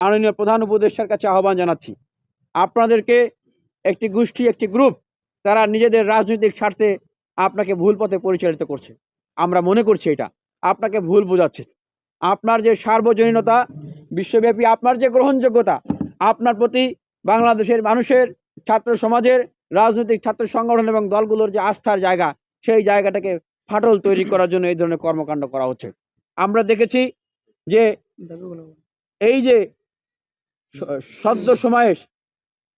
মাননীয় প্রধান উপদেষ্টার কাছে আহ্বান জানাচ্ছি। আপনাদেরকে একটি গোষ্ঠী, একটি গ্রুপ, তারা নিজেদের রাজনৈতিক স্বার্থে আপনাকে ভুল পথে পরিচালিত করছে। আমরা মনে করছি এটা। আপনাকে ভুল বোঝাচ্ছে। আপনার যে সার্বজনীনতা, বিশ্বব্যাপী আপনার যে গ্রহণযোগ্যতা, আপনার প্রতি বাংলাদেশের মানুষের, ছাত্র সমাজের, রাজনৈতিক ছাত্র সংগঠন এবং দলগুলোর যে আস্থার জায়গা, সেই জায়গাটাকে ফাটল তৈরি করার জন্য এই ধরনের কর্মকাণ্ড করা হচ্ছে। আমরা দেখেছি যে এই যে সদ্য সমাবেশ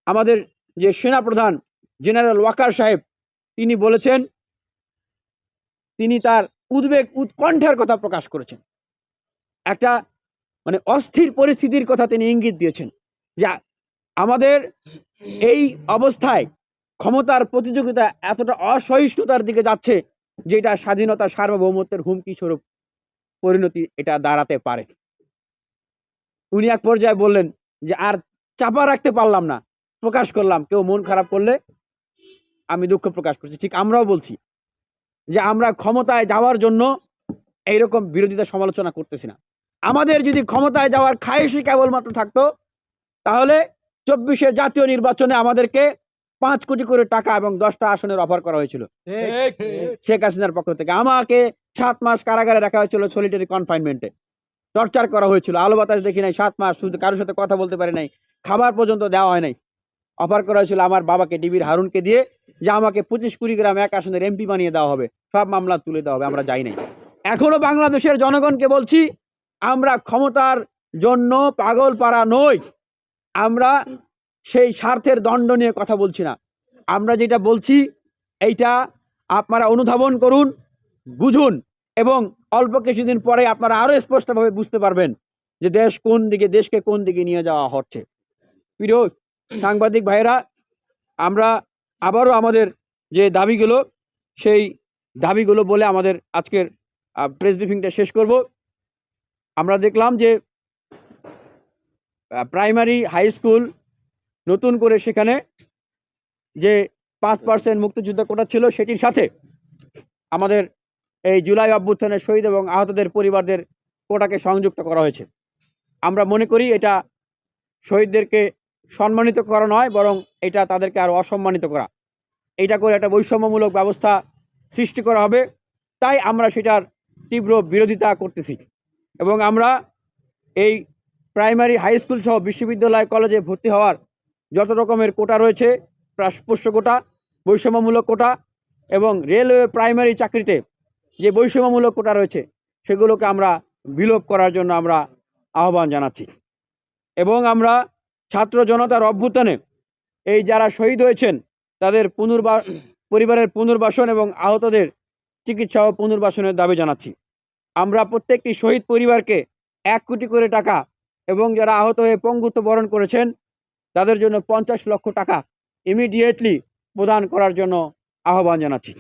আমাদের যে সেনাপ্রধান জেনারেল ওয়াকার সাহেব, তিনি বলেছেন, তিনি তার উদ্বেগ, উৎকণ্ঠার কথা প্রকাশ করেছেন। একটা মানে অস্থির পরিস্থিতির কথা তিনি ইঙ্গিত দিয়েছেন যা আমাদের এই অবস্থায় ক্ষমতার প্রতিযোগিতা এতটা অসহিষ্ণুতার দিকে যাচ্ছে যেটা স্বাধীনতা সার্বভৌমত্বের হুমকি স্বরূপ পরিণতি এটা দাঁড়াতে পারে। উনি এক পর্যায়ে বললেন যে আর চাপা রাখতে পারলাম না। প্রকাশ করলাম কেউ মন খারাপ করলে আমি দুঃখ প্রকাশ করছি। ঠিক আমরাও বলছি যে আমরা ক্ষমতায় যাওয়ার জন্য এইরকম বিরোধিতা সমালোচনা করতেছি না। আমাদের যদি ক্ষমতায় যাওয়ার খায়েশই কেবলমাত্র থাকতো তাহলে চব্বিশের জাতীয় নির্বাচনে আমাদেরকে পাঁচ কোটি করে টাকা এবং দশটা আসনের অফার করা হয়েছিল। শেখ হাসিনার পক্ষ থেকে। আমাকে সাত মাস কারাগারে রাখা হয়েছিল সলিটারি কনফাইনমেন্টে। টর্চার করা হয়েছিল। আলো বাতাস দেখি নাই, সাত মাস শুধু কারোর সাথে কথা বলতে পারি নাই, খাবার পর্যন্ত দেওয়া হয় নাই। অফার করা হয়েছিল, আমার বাবাকে, ডিবির হারুনকে দিয়ে যে আমাকে পঁচিশ কুড়ি গ্রাম এক আসনের এমপি বানিয়ে দেওয়া হবে। সব মামলা তুলে দেওয়া হবে, আমরা যাই নাই। এখনও বাংলাদেশের জনগণকে বলছি, আমরা ক্ষমতার জন্য পাগল পাড়া নই। আমরা সেই স্বার্থের দণ্ড নিয়ে কথা বলছি না। আমরা যেটা বলছি, এইটা আপনারা অনুধাবন করুন, বুঝুন। এবং অল্প কিছুদিন পরে আপনারা আরও স্পষ্টভাবে বুঝতে পারবেন যে দেশ কোন দিকে, দেশকে কোন দিকে নিয়ে যাওয়া হচ্ছে। প্রিয় সাংবাদিক ভাইরা আমরা আবারও আমাদের যে দাবিগুলো, সেই দাবিগুলো বলে আমাদের আজকের প্রেস ব্রিফিংটা শেষ করব। আমরা দেখলাম যে প্রাইমারি হাই স্কুল নতুন করে সেখানে যে পাঁচ পার্সেন্ট মুক্তিযুদ্ধ কোটা ছিল, সেটির সাথে আমাদের এই জুলাই অভ্যুত্থানের শহীদ এবং আহতদের পরিবারদের কোটাকে সংযুক্ত করা হয়েছে। আমরা মনে করি এটা শহীদদেরকে সম্মানিত করা নয়, বরং এটা তাদেরকে আরও অসম্মানিত করা। এটা করে একটা বৈষম্যমূলক ব্যবস্থা সৃষ্টি করা হবে। তাই আমরা সেটার তীব্র বিরোধিতা করতেছি। এবং আমরা এই প্রাইমারি হাই স্কুল সহ বিশ্ববিদ্যালয় কলেজে ভর্তি হওয়ার যত রকমের কোটা রয়েছে পোষ্য কোটা, বৈষম্যমূলক কোটা এবং রেলওয়ে প্রাইমারি চাকরিতে যে বৈষম্যমূলক কোটা রয়েছে, সেগুলোকে আমরা বিলোপ করার জন্য আমরা আহ্বান জানাচ্ছি। এবং আমরা ছাত্র জনতার অভ্যুত্থানে এই যারা শহীদ হয়েছেন, তাদের পুনর্বা, পরিবারের পুনর্বাসন এবং আহতদের চিকিৎসা ও পুনর্বাসনের দাবি জানাচ্ছি। আমরা প্রত্যেকটি শহীদ পরিবারকে এক কোটি করে টাকা এবং যারা আহত হয়ে পঙ্গুত্ব বরণ করেছেন, তাদের জন্য পঞ্চাশ লক্ষ টাকা ইমিডিয়েটলি প্রদান করার জন্য আহ্বান জানাচ্ছি।